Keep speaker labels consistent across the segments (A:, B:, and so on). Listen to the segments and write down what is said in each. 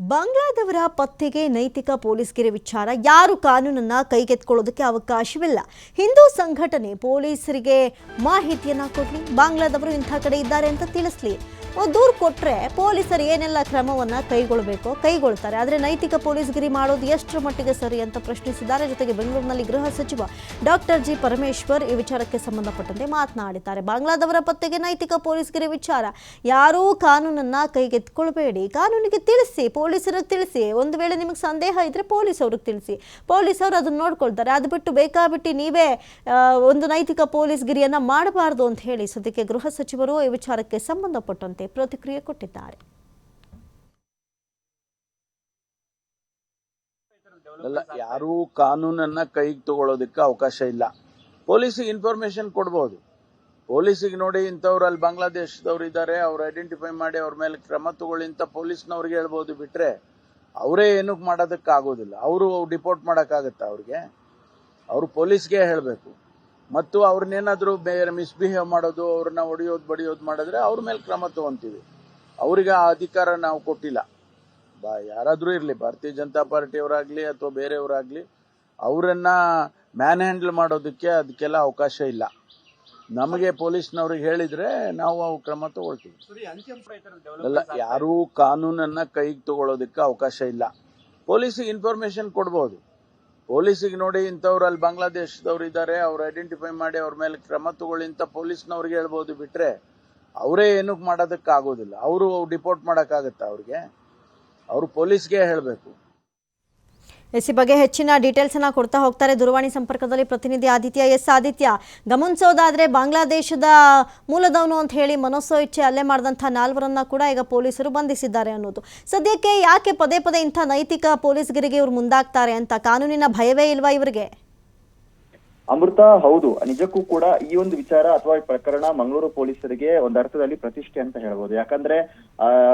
A: ಬಾಂಗ್ಲಾದವರ ಪತ್ತೆಗೆ ನೈತಿಕ ಪೊಲೀಸ್ಗಿರಿ ವಿಚಾರ. ಯಾರು ಕಾನೂನನ್ನ ಕೈಗೆತ್ಕೊಳ್ಳೋದಕ್ಕೆ ಅವಕಾಶವಿಲ್ಲ. ಹಿಂದೂ ಸಂಘಟನೆ ಪೊಲೀಸರಿಗೆ ಮಾಹಿತಿಯನ್ನ ಕೊಡಲಿ. ಬಾಂಗ್ಲಾದವರು ಇಂಥ ಕಡೆ ಇದ್ದಾರೆ ಅಂತ ತಿಳಿಸ್ಲಿ. ದೂರು ಕೊಟ್ಟರೆ ಪೊಲೀಸರು ಏನೆಲ್ಲ ಕ್ರಮವನ್ನು ಕೈಗೊಳ್ಳಬೇಕು ಕೈಗೊಳ್ತಾರೆ. ಆದರೆ ನೈತಿಕ ಪೊಲೀಸ್ಗಿರಿ ಮಾಡೋದು ಎಷ್ಟರ ಮಟ್ಟಿಗೆ ಸರಿ ಅಂತ ಪ್ರಶ್ನಿಸಿದ್ದಾರೆ. ಜೊತೆಗೆ ಬೆಂಗಳೂರಿನಲ್ಲಿ ಗೃಹ ಸಚಿವ ಡಾಕ್ಟರ್ ಜಿ ಪರಮೇಶ್ವರ್ ಈ ವಿಚಾರಕ್ಕೆ ಸಂಬಂಧಪಟ್ಟಂತೆ ಮಾತನಾಡಿದ್ದಾರೆ. ಬಾಂಗ್ಲಾದವರ ಪತ್ತೆಗೆ ನೈತಿಕ ಪೊಲೀಸ್ಗಿರಿ ವಿಚಾರ. ಯಾರೂ ಕಾನೂನನ್ನು ಕೈಗೆತ್ಕೊಳ್ಬೇಡಿ ಕಾನೂನಿಗೆ ತಿಳಿಸಿ ಪೊಲೀಸರಿಗೆ ತಿಳಿಸಿ. ಒಂದು ವೇಳೆ ನಿಮಗೆ ಸಂದೇಹ ಇದ್ದರೆ ಪೊಲೀಸ್ ಅವ್ರಿಗೆ ತಿಳಿಸಿ. ಪೊಲೀಸ್ ಅವರು ಅದನ್ನ ನೋಡ್ಕೊಳ್ತಾರೆ. ಅದು ಬಿಟ್ಟು ಬೇಕಾಬಿಟ್ಟು ನೀವೇ ಒಂದು ನೈತಿಕ ಪೊಲೀಸ್ಗಿರಿಯನ್ನು ಮಾಡಬಾರ್ದು ಅಂತ ಹೇಳಿ ಸದ್ಯಕ್ಕೆ ಗೃಹ ಸಚಿವರು ಈ ವಿಚಾರಕ್ಕೆ ಸಂಬಂಧಪಟ್ಟಂತೆ ಪ್ರತಿಕ್ರಿಯೆ ಕೊಟ್ಟಿದ್ದಾರೆ.
B: ಅಲ್ಲ, ಯಾರೂ ಕಾನೂನನ್ನ ಕೈಗೆ ತಗೊಳ್ಳೋದಕ್ಕೆ ಅವಕಾಶ ಇಲ್ಲ. ಪೊಲೀಸಿಗೆ ಇನ್ಫಾರ್ಮೇಶನ್ ಕೊಡ್ಬೋದು. ಪೊಲೀಸಿಗೆ ನೋಡಿ ಇಂಥವ್ರು ಅಲ್ಲಿ ಬಾಂಗ್ಲಾದೇಶದವ್ರು ಇದ್ದಾರೆ, ಅವ್ರು ಐಡೆಂಟಿಫೈ ಮಾಡಿ ಅವ್ರ ಮೇಲೆ ಕ್ರಮ ತಗೊಳ್ಳಿ ಅಂತ ಪೊಲೀಸ್ನವ್ರಿಗೆ ಹೇಳ್ಬೋದು ಬಿಟ್ರೆ ಅವರೇ ಏನಕ್ಕೆ ಮಾಡೋದಕ್ಕಾಗೋದಿಲ್ಲ. ಅವರು ಡಿಪೋರ್ಟ್ ಮಾಡೋಕ್ಕಾಗತ್ತಾ ಅವ್ರಿಗೆ? ಅವರು ಪೊಲೀಸ್ಗೆ ಹೇಳಬೇಕು. ಮತ್ತು ಅವ್ರನ್ನೇನಾದರೂ ಬೇರೆ ಮಿಸ್ಬಿಹೇವ್ ಮಾಡೋದು ಅವ್ರನ್ನ ಹೊಡೆಯೋದು ಬಡಿಯೋದು ಮಾಡಿದ್ರೆ ಅವ್ರ ಮೇಲೆ ಕ್ರಮ ತಗೊಂತೀವಿ. ಅವ್ರಿಗೆ ಆ ಅಧಿಕಾರ ನಾವು ಕೊಟ್ಟಿಲ್ಲ. ಬಾ ಯಾರಾದರೂ ಇರಲಿ ಭಾರತೀಯ ಜನತಾ ಪಾರ್ಟಿಯವರಾಗಲಿ ಅಥವಾ ಬೇರೆಯವರಾಗಲಿ ಅವರನ್ನ ಮ್ಯಾನ್ ಹ್ಯಾಂಡಲ್ ಮಾಡೋದಕ್ಕೆ ಅದಕ್ಕೆಲ್ಲ ಅವಕಾಶ ಇಲ್ಲ. ನಮಗೆ ಪೊಲೀಸ್ನವ್ರಿಗೆ ಹೇಳಿದ್ರೆ ನಾವು ಅವು ಕ್ರಮ ತಗೊಳ್ತೀವಿ. ಅಲ್ಲ ಯಾರೂ ಕಾನೂನನ್ನ ಕೈಗೆ ತಗೊಳ್ಳೋದಕ್ಕೆ ಅವಕಾಶ ಇಲ್ಲ. ಪೊಲೀಸಿಗೆ ಇನ್ಫಾರ್ಮೇಶನ್ ಕೊಡ್ಬೋದು. ಪೊಲೀಸಿಗೆ ನೋಡಿ ಇಂಥವ್ರು ಅಲ್ಲಿ ಬಾಂಗ್ಲಾದೇಶದವ್ರು ಇದ್ದಾರೆ, ಅವ್ರು ಐಡೆಂಟಿಫೈ ಮಾಡಿ ಅವ್ರ ಮೇಲೆ ಕ್ರಮ ತಗೊಳ್ಳಿ ಅಂತ ಪೊಲೀಸ್ನವ್ರಿಗೆ ಹೇಳ್ಬೋದು ಬಿಟ್ರೆ ಅವರೇ ಏನಕ್ಕೆ ಮಾಡೋದಕ್ಕೆ ಆಗೋದಿಲ್ಲ ಅವರು ಡಿಪೋರ್ಟ್ ಮಾಡೋಕ್ಕಾಗತ್ತಾ ಅವ್ರಿಗೆ? ಅವರು ಪೊಲೀಸ್ಗೆ ಹೇಳಬೇಕು.
A: ಎಸ್ ಬಗ್ಗೆ ಹೆಚ್ಚಿನ ಡೀಟೇಲ್ಸ್ ಅನ್ನ ಕೊಡ್ತಾ ಹೋಗ್ತಾರೆ. ದೂರವಾಣಿ ಸಂಪರ್ಕದಲ್ಲಿ ಪ್ರತಿನಿಧಿ ಆದಿತ್ಯ, ಎಸ್ ಆದಿತ್ಯ. ಗಮನಿಸೋದಾದ್ರೆ ಬಾಂಗ್ಲಾದೇಶದ ಮೂಲದವನು ಅಂತ ಹೇಳಿ ಮನಸ್ಸೋ ಇಚ್ಛೆ ಅಲ್ಲೇ ಮಾಡಿದಂಥ ನಾಲ್ವರನ್ನ ಕೂಡ ಈಗ ಪೊಲೀಸರು ಬಂಧಿಸಿದ್ದಾರೆ ಅನ್ನೋದು. ಸದ್ಯಕ್ಕೆ ಯಾಕೆ ಪದೇ ಪದೇ ಇಂಥ ನೈತಿಕ ಪೊಲೀಸ್ಗಿರಿಗೆ ಇವ್ರು ಮುಂದಾಗ್ತಾರೆ ಅಂತ ಕಾನೂನಿನ ಭಯವೇ ಇಲ್ವಾ ಇವರಿಗೆ?
C: ಅಮೃತ ಹೌದು. ನಿಜಕ್ಕೂ ಕೂಡ ಈ ಒಂದು ವಿಚಾರ ಅಥವಾ ಪ್ರಕರಣ ಮಂಗಳೂರು ಪೊಲೀಸರಿಗೆ ಒಂದು ಅರ್ಥದಲ್ಲಿ ಪ್ರತಿಷ್ಠೆ ಅಂತ ಹೇಳ್ಬೋದು. ಯಾಕಂದ್ರೆ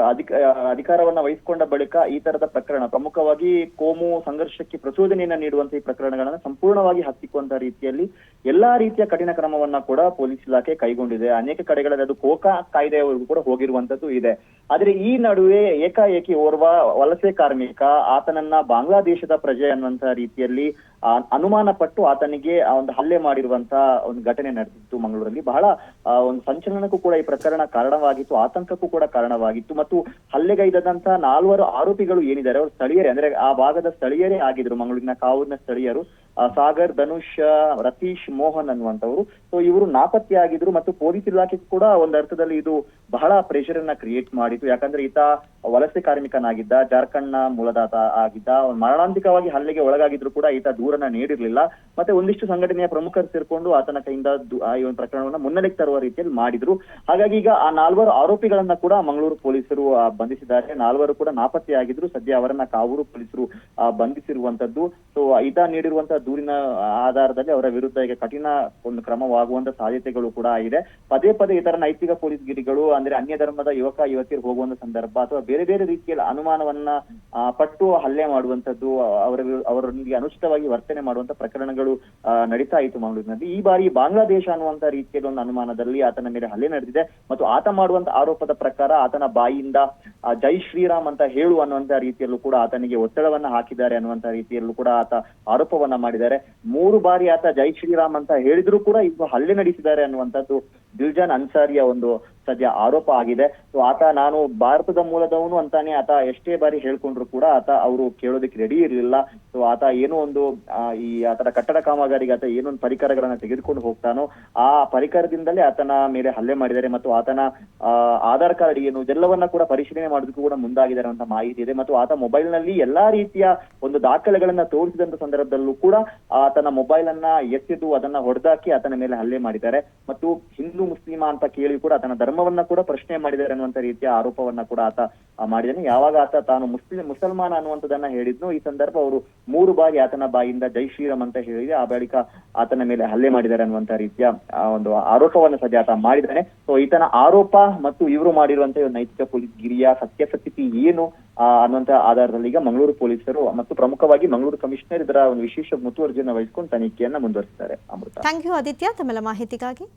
C: ಅಧಿಕ ಅಧಿಕಾರವನ್ನ ವಹಿಸಿಕೊಂಡ ಬಳಿಕ ಈ ತರದ ಪ್ರಕರಣ, ಪ್ರಮುಖವಾಗಿ ಕೋಮು ಸಂಘರ್ಷಕ್ಕೆ ಪ್ರಚೋದನೆಯನ್ನ ನೀಡುವಂತ ಈ ಪ್ರಕರಣಗಳನ್ನ ಸಂಪೂರ್ಣವಾಗಿ ಹತ್ತಿಕ್ಕುವಂತ ರೀತಿಯಲ್ಲಿ ಎಲ್ಲಾ ರೀತಿಯ ಕಠಿಣ ಕ್ರಮವನ್ನ ಕೂಡ ಪೊಲೀಸ್ ಇಲಾಖೆ ಕೈಗೊಂಡಿದೆ. ಅನೇಕ ಕಡೆಗಳಲ್ಲಿ ಅದು ಕೋಕಾ ಕಾಯ್ದೆಯವರೆಗೂ ಕೂಡ ಹೋಗಿರುವಂತದ್ದು ಇದೆ. ಆದ್ರೆ ಈ ನಡುವೆ ಏಕಾಏಕಿ ಓರ್ವ ವಲಸೆ ಕಾರ್ಮಿಕ, ಆತನನ್ನ ಬಾಂಗ್ಲಾದೇಶದ ಪ್ರಜೆ ಅನ್ನುವಂತ ರೀತಿಯಲ್ಲಿ ಅನುಮಾನ ಪಟ್ಟು ಆತನಿಗೆ ಒಂದು ಹಲ್ಲೆ ಮಾಡಿರುವಂತ ಒಂದು ಘಟನೆ ನಡೆದಿತ್ತು ಮಂಗಳೂರಲ್ಲಿ. ಬಹಳ ಒಂದು ಸಂಚಲನಕ್ಕೂ ಕೂಡ ಈ ಪ್ರಕರಣ ಕಾರಣವಾಗಿತ್ತು, ಆತಂಕಕ್ಕೂ ಕೂಡ ಕಾರಣವಾಗಿತ್ತು. ಮತ್ತು ಹಲ್ಲೆಗೈದಂತ ನಾಲ್ವರು ಆರೋಪಿಗಳು ಏನಿದ್ದಾರೆ, ಅವರು ಸ್ಥಳೀಯರೇ, ಅಂದ್ರೆ ಆ ಭಾಗದ ಸ್ಥಳೀಯರೇ ಆಗಿದ್ರು ಮಂಗಳೂರಿನ ಕಾವೂರಿನ ಸ್ಥಳೀಯರು. ಸಾಗರ್, ಧನುಷ್ ರತೀಶ್, ಮೋಹನ್ ಅನ್ನುವಂಥವ್ರು. ಸೊ ಇವರು ನಾಪತ್ತೆ ಆಗಿದ್ರು ಮತ್ತು ಪೊಲೀಸ್ ಇಲಾಖೆ ಕೂಡ ಒಂದು ಅರ್ಥದಲ್ಲಿ ಇದು ಬಹಳ ಪ್ರೆಷರ್ ಅನ್ನ ಕ್ರಿಯೇಟ್ ಮಾಡಿತು. ಯಾಕಂದ್ರೆ ಈತ ವಲಸೆ ಕಾರ್ಮಿಕನಾಗಿದ್ದ, ಜಾರ್ಖಂಡ್ನ ಮೂಲದಾತ ಆಗಿದ್ದ ಮರಣಾಂತಿಕವಾಗಿ ಹಲ್ಲೆಗೆ ಒಳಗಾಗಿದ್ರು ಕೂಡ ಈತ ದೂರನ್ನ ನೀಡಿರ್ಲಿಲ್ಲ. ಮತ್ತೆ ಒಂದಿಷ್ಟು ಸಂಘಟನೆಯ ಪ್ರಮುಖರು ಸೇರ್ಕೊಂಡು ಆತನ ಕೈಯಿಂದ ಈ ಒಂದು ಪ್ರಕರಣವನ್ನ ಮುನ್ನೆಲೆಗೆ ತರುವ ರೀತಿಯಲ್ಲಿ ಮಾಡಿದ್ರು. ಹಾಗಾಗಿ ಈಗ ಆ ನಾಲ್ವರು ಆರೋಪಿಗಳನ್ನ ಕೂಡ ಮಂಗಳೂರು ಪೊಲೀಸರು ಬಂಧಿಸಿದ್ದಾರೆ. ನಾಲ್ವರು ಕೂಡ ನಾಪತ್ತೆಯಾಗಿದ್ರು. ಸದ್ಯ ಅವರನ್ನ ಕಾವೂರು ಪೊಲೀಸರು ಬಂಧಿಸಿರುವಂತದ್ದು ಸೊ ಈತ ನೀಡಿರುವಂತಹ ದೂರಿನ ಆಧಾರದಲ್ಲಿ ಅವರ ವಿರುದ್ಧ ಈಗ ಕಠಿಣ ಒಂದು ಕ್ರಮವಾಗುವಂತ ಸಾಧ್ಯತೆಗಳು ಕೂಡ ಇದೆ. ಪದೇ ಪದೇ ಇತರ ನೈತಿಕ ಪೊಲೀಸ್ ಗಿರಿಗಳು ಅಂದ್ರೆ ಅನ್ಯ ಧರ್ಮದ ಯುವಕ, ಯುವತಿಯರು ಹೋಗುವಂತ ಸಂದರ್ಭ ಅಥವಾ ಬೇರೆ ಬೇರೆ ರೀತಿಯಲ್ಲಿ ಅನುಮಾನವನ್ನ ಪಟ್ಟು ಹಲ್ಲೆ ಮಾಡುವಂತದ್ದು ಅವರ ವಿರು- ಅವರೊಂದಿಗೆ ಅನುಚಿತವಾಗಿ ವರ್ತನೆ ಮಾಡುವಂತ ಪ್ರಕರಣಗಳು ನಡೀತಾ ಇತ್ತು ಮಂಗಳೂರಿನಲ್ಲಿ. ಈ ಬಾರಿ ಬಾಂಗ್ಲಾದೇಶ ಅನ್ನುವಂತ ರೀತಿಯಲ್ಲಿ ಒಂದು ಅನುಮಾನದಲ್ಲಿ ಆತನ ಮೇಲೆ ಹಲ್ಲೆ ನಡೆದಿದೆ. ಮತ್ತು ಆತ ಮಾಡುವಂತ ಆರೋಪದ ಪ್ರಕಾರ ಆತನ ಬಾಯಿಯಿಂದ ಜೈ ಶ್ರೀರಾಮ್ ಅಂತ ಹೇಳು ಅನ್ನುವಂತ ರೀತಿಯಲ್ಲೂ ಕೂಡ ಆತನಿಗೆ ಒತ್ತಡವನ್ನ ಹಾಕಿದ್ದಾರೆ ಅನ್ನುವಂತ ರೀತಿಯಲ್ಲೂ ಕೂಡ ಆತ ಆರೋಪವನ್ನ ಮಾಡಿದ್ದಾರೆ. ಮೂರು ಬಾರಿ ಆತ ಜೈ ಶ್ರೀರಾಮ್ ಅಂತ ಹೇಳಿದ್ರು ಕೂಡ ಇದು ಹಲ್ಲೆ ನಡೆಸಿದ್ದಾರೆ ಅನ್ನುವಂಥದ್ದು ದಿಲ್ಜಾನ್ ಅನ್ಸಾರಿಯ ಒಂದು ಸದ್ಯ ಆರೋಪ ಆಗಿದೆ. ಸೊ ಆತ ನಾನು ಭಾರತದ ಮೂಲದವನು ಅಂತಾನೆ ಆತ ಎಷ್ಟೇ ಬಾರಿ ಹೇಳ್ಕೊಂಡ್ರು ಕೂಡ ಆತ ಅವರು ಕೇಳೋದಕ್ಕೆ ರೆಡಿ ಇರಲಿಲ್ಲ. ಸೊ ಆತ ಏನೋ ಒಂದು ಈ ಆತರ ಕಟ್ಟಡ ಕಾಮಗಾರಿಗೆ ಆತ ಏನೊಂದು ಪರಿಕರಗಳನ್ನ ತೆಗೆದುಕೊಂಡು ಹೋಗ್ತಾನೋ, ಆ ಪರಿಕರದಿಂದಲೇ ಆತನ ಮೇಲೆ ಹಲ್ಲೆ ಮಾಡಿದ್ದಾರೆ ಮತ್ತು ಆತನ ಆಧಾರ್ ಕಾರ್ಡ್ ಏನು ಇದೆಲ್ಲವನ್ನ ಕೂಡ ಪರಿಶೀಲನೆ ಮಾಡೋದಕ್ಕೂ ಕೂಡ ಮುಂದಾಗಿದ್ದಾರೆ ಅಂತ ಮಾಹಿತಿ ಇದೆ. ಮತ್ತು ಆತ ಮೊಬೈಲ್ನಲ್ಲಿ ಎಲ್ಲಾ ರೀತಿಯ ಒಂದು ದಾಖಲೆಗಳನ್ನ ತೋರಿಸಿದಂತ ಸಂದರ್ಭದಲ್ಲೂ ಕೂಡ ಆತನ ಮೊಬೈಲ್ ಅನ್ನ ಎತ್ತಿದ್ದು ಅದನ್ನ ಹೊಡೆದಾಕಿ ಆತನ ಮೇಲೆ ಹಲ್ಲೆ ಮಾಡಿದ್ದಾರೆ. ಮತ್ತು ಹಿಂದೂ ಮುಸ್ಲಿಮ ಅಂತ ಕೇಳಿ ಕೂಡ ಆತನ ಧರ್ಮವನ್ನ ಕೂಡ ಪ್ರಶ್ನೆ ಮಾಡಿದ್ದಾರೆ ಅನ್ನುವಂತ ರೀತಿಯ ಆರೋಪವನ್ನ ಕೂಡ ಆತ ಮಾಡಿದನು ಯಾವಾಗ ಆತ ತಾನು ಮುಸ್ಲಿಂ, ಮುಸಲ್ಮಾನ ಅನ್ನುವಂಥದ್ದನ್ನ ಹೇಳಿದ್ನು, ಈ ಸಂದರ್ಭ ಅವರು ಮೂರು ಬಾರಿ ಆತನ ಬಾಯಿಂದ ಜೈ ಶ್ರೀರಾಮ್ ಅಂತ ಹೇಳಿದೆ. ಆ ಬಳಿಕ ಆತನ ಮೇಲೆ ಹಲ್ಲೆ ಮಾಡಿದ್ದಾರೆ ಅನ್ನುವಂತ ರೀತಿಯ ಒಂದು ಆರೋಪವನ್ನು ಸದ್ಯ ಆತ ಮಾಡಿದ್ದಾನೆ. ಸೊ ಈತನ ಆರೋಪ ಮತ್ತು ಇವರು ಮಾಡಿರುವಂತಹ ನೈತಿಕ ಪೊಲೀಸ್ ಗಿರಿಯ ಸತ್ಯಾಸತ್ಯತೆ ಏನು ಅನ್ನುವಂತ ಆಧಾರದಲ್ಲಿ ಈಗ ಮಂಗಳೂರು ಪೊಲೀಸರು ಮತ್ತು ಪ್ರಮುಖವಾಗಿ ಮಂಗಳೂರು ಕಮಿಷನರ್ ಇದರ ಒಂದು ವಿಶೇಷ ಮುತುವರ್ಜಿಯನ್ನು ವಹಿಸಿಕೊಂಡು ತನಿಖೆಯನ್ನ ಮುಂದುವರಿಸಿದ್ದಾರೆ. ಅಮೃತ.
A: ಥ್ಯಾಂಕ್ ಯು ಆದಿತ್ಯ ತಮ್ಮೆಲ್ಲ ಮಾಹಿತಿಗಾಗಿ.